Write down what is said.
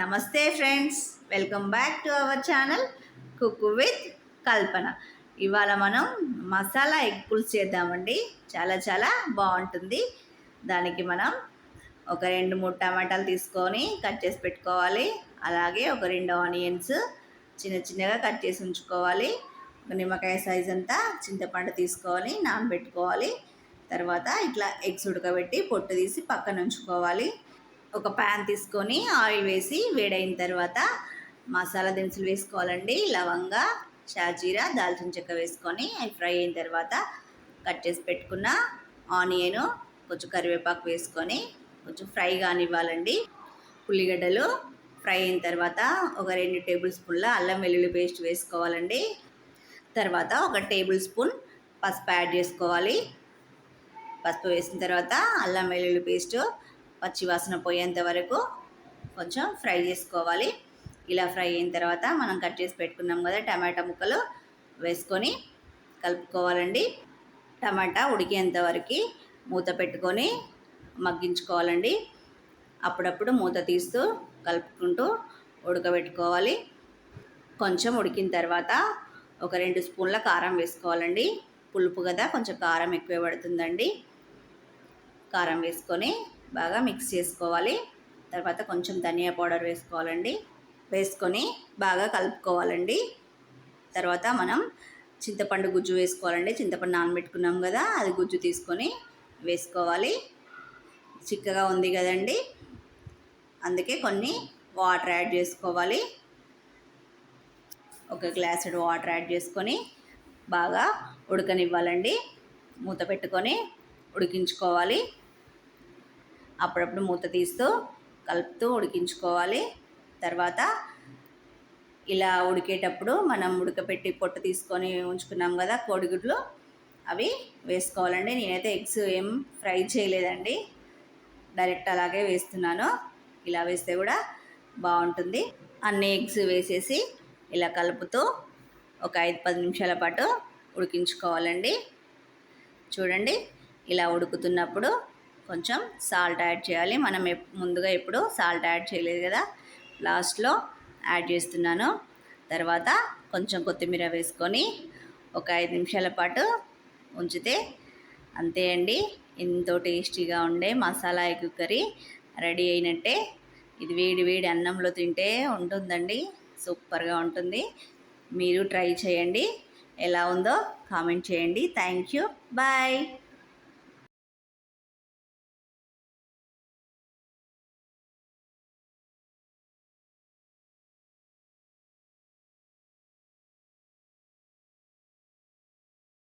నమస్తే friends welcome back to our channel cook with Kalpana. ఇవాళ మనం మసాలా ఎగ్ పులుసు చేద్దామండి. చాలా చాలా బాగుంటుంది. దానికి మనం ఒక రెండు మూడు టమాటాలు తీసుకొని కట్ చేసి పెట్టుకోవాలి. అలాగే ఒక రెండు ఆనియన్స్ చిన్న చిన్నగా కట్ చేసి ఉంచుకోవాలి. ఒక నిమ్మకాయ సైజ్ అంతా చింతపండు తీసుకొని నానబెట్టుకోవాలి. తర్వాత ఇట్లా ఎగ్స్ ఉడకబెట్టి పొట్టు తీసి పక్కన ఉంచుకోవాలి. ఒక ప్యాన్ తీసుకొని ఆయిల్ వేసి వేడైన తర్వాత మసాలా దినుసులు వేసుకోవాలండి. లవంగా షాజీరా దాల్చిన చెక్క వేసుకొని అవి ఫ్రై అయిన తర్వాత కట్ చేసి పెట్టుకున్న ఆనియన్ కొంచెం కరివేపాకు వేసుకొని కొంచెం ఫ్రై కానివ్వాలండి. ఉల్లిగడ్డలు ఫ్రై అయిన తర్వాత ఒక రెండు టేబుల్ స్పూన్ల అల్లం వెల్లుల్లి పేస్ట్ వేసుకోవాలండి. తర్వాత ఒక టేబుల్ స్పూన్ పసుపు యాడ్ చేసుకోవాలి. పసుపు వేసిన తర్వాత అల్లం వెల్లుల్లి పేస్ట్ పచ్చివాసన పోయేంత వరకు కొంచెం ఫ్రై చేసుకోవాలి. ఇలా ఫ్రై అయిన తర్వాత మనం కట్ చేసి పెట్టుకున్నాం కదా టమాటా ముక్కలు వేసుకొని కలుపుకోవాలండి. టమాటా ఉడికేంత వరకు మూత పెట్టుకొని మగ్గించుకోవాలండి. అప్పుడప్పుడు మూత తీస్తూ కలుపుకుంటూ ఉడకబెట్టుకోవాలి. కొంచెం ఉడికిన తర్వాత ఒక రెండు స్పూన్ల కారం వేసుకోవాలండి. పులుపు కదా కొంచెం కారం ఎక్కువ పడుతుందండి. కారం వేసుకొని బాగా మిక్స్ చేసుకోవాలి. తర్వాత కొంచెం ధనియా పౌడర్ వేసుకోవాలండి. వేసుకొని బాగా కలుపుకోవాలండి. తర్వాత మనం చింతపండు గుజ్జు వేసుకోవాలండి. చింతపండు నానబెట్టుకున్నాం కదా అది గుజ్జు తీసుకొని వేసుకోవాలి. చిక్కగా ఉంది కదండి. అందుకే కొన్ని వాటర్ యాడ్ చేసుకోవాలి. ఒక గ్లాసుడు వాటర్ యాడ్ చేసుకొని బాగా ఉడకనివ్వాలండి. మూత పెట్టుకొని ఉడికించుకోవాలి. అప్పుడప్పుడు మూత తీస్తూ కలుపుతూ ఉడికించుకోవాలి. తర్వాత ఇలా ఉడికేటప్పుడు మనం ఉడకపెట్టి పొట్టు తీసుకొని ఉంచుకున్నాం కదా కోడిగుడ్లు అవి వేసుకోవాలండి. నేనైతే ఎగ్స్ ఏం ఫ్రై చేయలేదండి. డైరెక్ట్ అలాగే వేస్తున్నాను. ఇలా వేస్తే కూడా బాగుంటుంది. అన్ని ఎగ్స్ వేసేసి ఇలా కలుపుతూ ఒక ఐదు పది నిమిషాల పాటు ఉడికించుకోవాలండి. చూడండి ఇలా ఉడుకుతున్నప్పుడు కొంచెం సాల్ట్ యాడ్ చేయాలి. మనం ముందుగా ఎప్పుడు సాల్ట్ యాడ్ చేయలేదు కదా. లాస్ట్లో యాడ్ చేస్తున్నాను. తర్వాత కొంచెం కొత్తిమీర వేసుకొని ఒక ఐదు నిమిషాల పాటు ఉంచితే అంతే అండి. ఎంతో టేస్టీగా ఉండే మసాలా ఎగ్ కర్రీ రెడీ అయినట్టే. ఇది వేడి వేడి అన్నంలో తింటే ఉంటుందండి. సూపర్గా ఉంటుంది. మీరు ట్రై చేయండి. ఎలా ఉందో కామెంట్ చేయండి. Thank you. బాయ్.